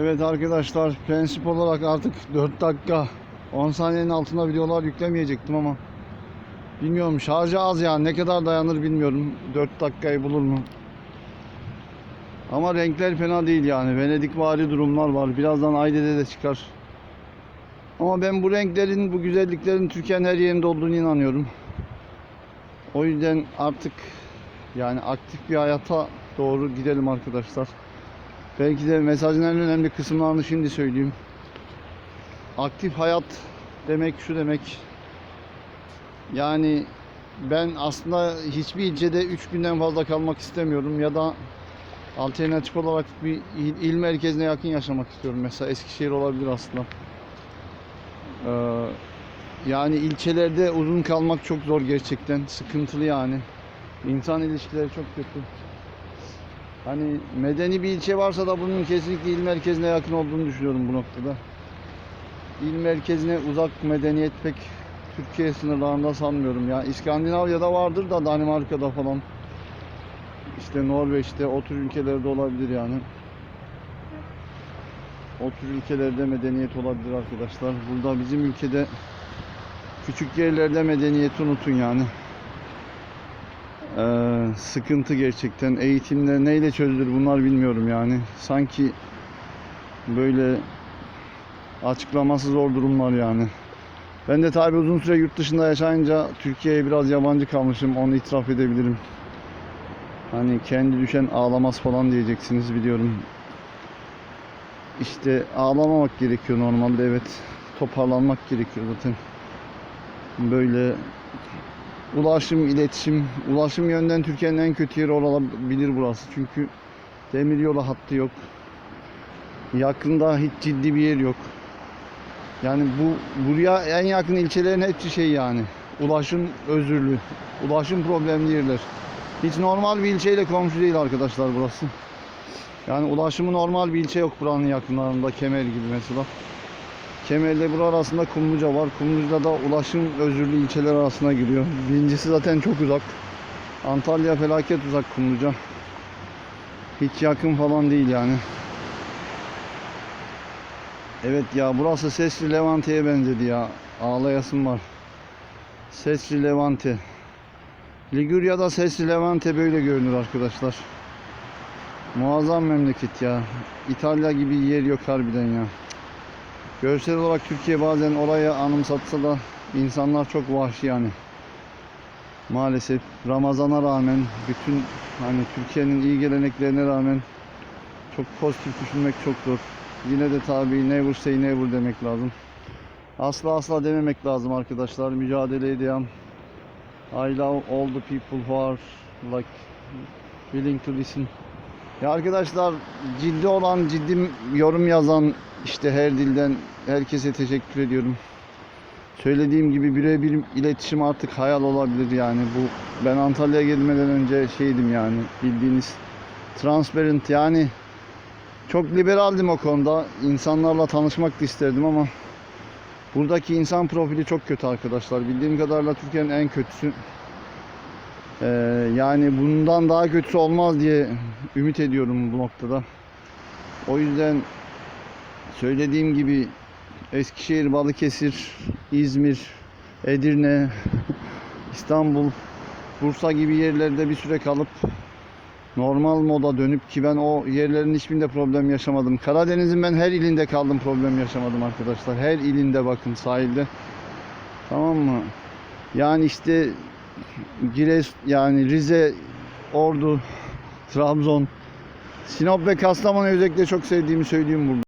Evet arkadaşlar prensip olarak artık 4 dakika 10 saniyenin altında videolar yüklemeyecektim ama bilmiyorum şarjı az ya ne kadar dayanır bilmiyorum 4 dakikayı bulur mu? Ama renkler fena değil yani Venedik vari durumlar var birazdan Ayde'de de çıkar. Ama ben bu renklerin bu güzelliklerin Türkiye'nin her yerinde olduğunu inanıyorum. O yüzden artık yani aktif bir hayata doğru gidelim arkadaşlar. Belki de mesajın en önemli kısımlarını şimdi söyleyeyim. Aktif hayat demek şu demek. Yani ben aslında hiçbir ilçede 3 günden fazla kalmak istemiyorum ya da alternatif olarak bir il, il merkezine yakın yaşamak istiyorum. Mesela Eskişehir olabilir aslında. Ee, yani ilçelerde uzun kalmak çok zor gerçekten. Sıkıntılı yani. İnsan ilişkileri çok kötü. Hani medeni bir ilçe varsa da bunun kesinlikle il merkezine yakın olduğunu düşünüyorum bu noktada. İl merkezine uzak medeniyet pek Türkiye sınırlarında sanmıyorum ya. İskandinavya'da vardır da Danimarka'da falan. İşte Norveç'te o tür ülkelerde olabilir yani. O tür ülkelerde medeniyet olabilir arkadaşlar. Burada bizim ülkede küçük yerlerde medeniyeti unutun yani. Ee, sıkıntı gerçekten. Eğitimde neyle çözülür bunlar bilmiyorum yani. Sanki böyle açıklaması zor durumlar yani. Ben de tabi uzun süre yurt dışında yaşayınca Türkiye'ye biraz yabancı kalmışım. Onu itiraf edebilirim. Hani kendi düşen ağlamaz falan diyeceksiniz biliyorum. İşte ağlamamak gerekiyor normalde evet. Toparlanmak gerekiyor zaten. Böyle ulaşım, iletişim, ulaşım yönden Türkiye'nin en kötü yeri olabilir burası. Çünkü demiryolu hattı yok. Yakında hiç ciddi bir yer yok. Yani bu buraya en yakın ilçelerin hepsi şey yani. Ulaşım özürlü. Ulaşım problemli yerler. Hiç normal bir ilçeyle komşu değil arkadaşlar burası. Yani ulaşımı normal bir ilçe yok buranın yakınlarında. Kemer gibi mesela. Kemer'le bura arasında Kumluca var. Kumluca da ulaşım özürlü ilçeler arasına giriyor. Birincisi zaten çok uzak. Antalya felaket uzak Kumluca. Hiç yakın falan değil yani. Evet ya burası Sesli Levante'ye benzedi ya. Ağlayasım var. Sesli Levante. Ligurya'da Sesli Levante böyle görünür arkadaşlar. Muazzam memleket ya. İtalya gibi yer yok harbiden ya. Görsel olarak Türkiye bazen oraya anımsatsa da insanlar çok vahşi yani. Maalesef Ramazan'a rağmen bütün hani Türkiye'nin iyi geleneklerine rağmen çok pozitif düşünmek çok zor. Yine de tabii never say never demek lazım. Asla asla dememek lazım arkadaşlar. Mücadeleye devam. I love all the people who are like willing to listen. Ya arkadaşlar ciddi olan, ciddi yorum yazan işte her dilden herkese teşekkür ediyorum. Söylediğim gibi birebir iletişim artık hayal olabilir yani bu ben Antalya'ya gelmeden önce şeydim yani bildiğiniz transparent yani çok liberaldim o konuda. İnsanlarla tanışmak da isterdim ama buradaki insan profili çok kötü arkadaşlar. Bildiğim kadarıyla Türkiye'nin en kötüsü. Ee, yani bundan daha kötüsü olmaz diye ümit ediyorum bu noktada. O yüzden söylediğim gibi Eskişehir, Balıkesir, İzmir, Edirne, İstanbul, Bursa gibi yerlerde bir süre kalıp normal moda dönüp ki ben o yerlerin hiçbirinde problem yaşamadım. Karadeniz'in ben her ilinde kaldım problem yaşamadım arkadaşlar. Her ilinde bakın sahilde. Tamam mı? Yani işte Gires yani Rize, Ordu, Trabzon, Sinop ve Kastamonu özellikle çok sevdiğimi söyleyeyim burada.